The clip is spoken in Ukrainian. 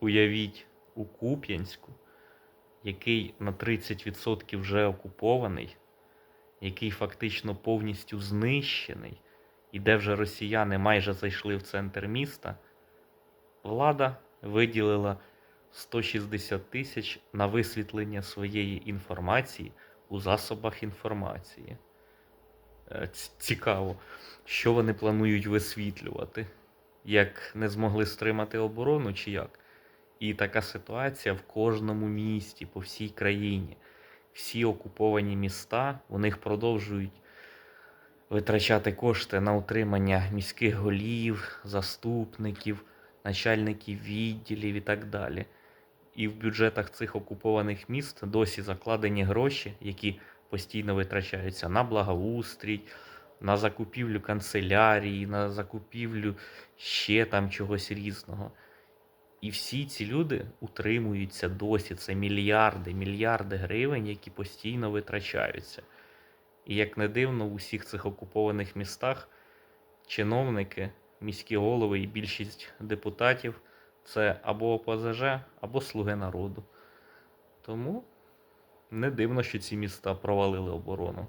Уявіть у Куп'янську, який на 30% вже окупований, який фактично повністю знищений, і де вже росіяни майже зайшли в центр міста, влада виділила 160 тисяч на висвітлення своєї інформації у засобах інформації. Е, Цікаво, що вони планують висвітлювати. Як не змогли стримати оборону, чи як? І така ситуація в кожному місті, по всій країні. Всі окуповані міста, у них продовжують витрачати кошти на утримання міських голів, заступників, начальників відділів і так далі. І в бюджетах цих окупованих міст досі закладені гроші, які постійно витрачаються на благоустрій, на закупівлю канцелярії, на закупівлю ще там чогось різного. І всі ці люди утримуються досі. Це мільярди, мільярди гривень, які постійно витрачаються. І як не дивно, в усіх цих окупованих містах чиновники, міські голови і більшість депутатів це або ОПЗЖ, або слуги народу. Тому не дивно, що ці міста провалили оборону.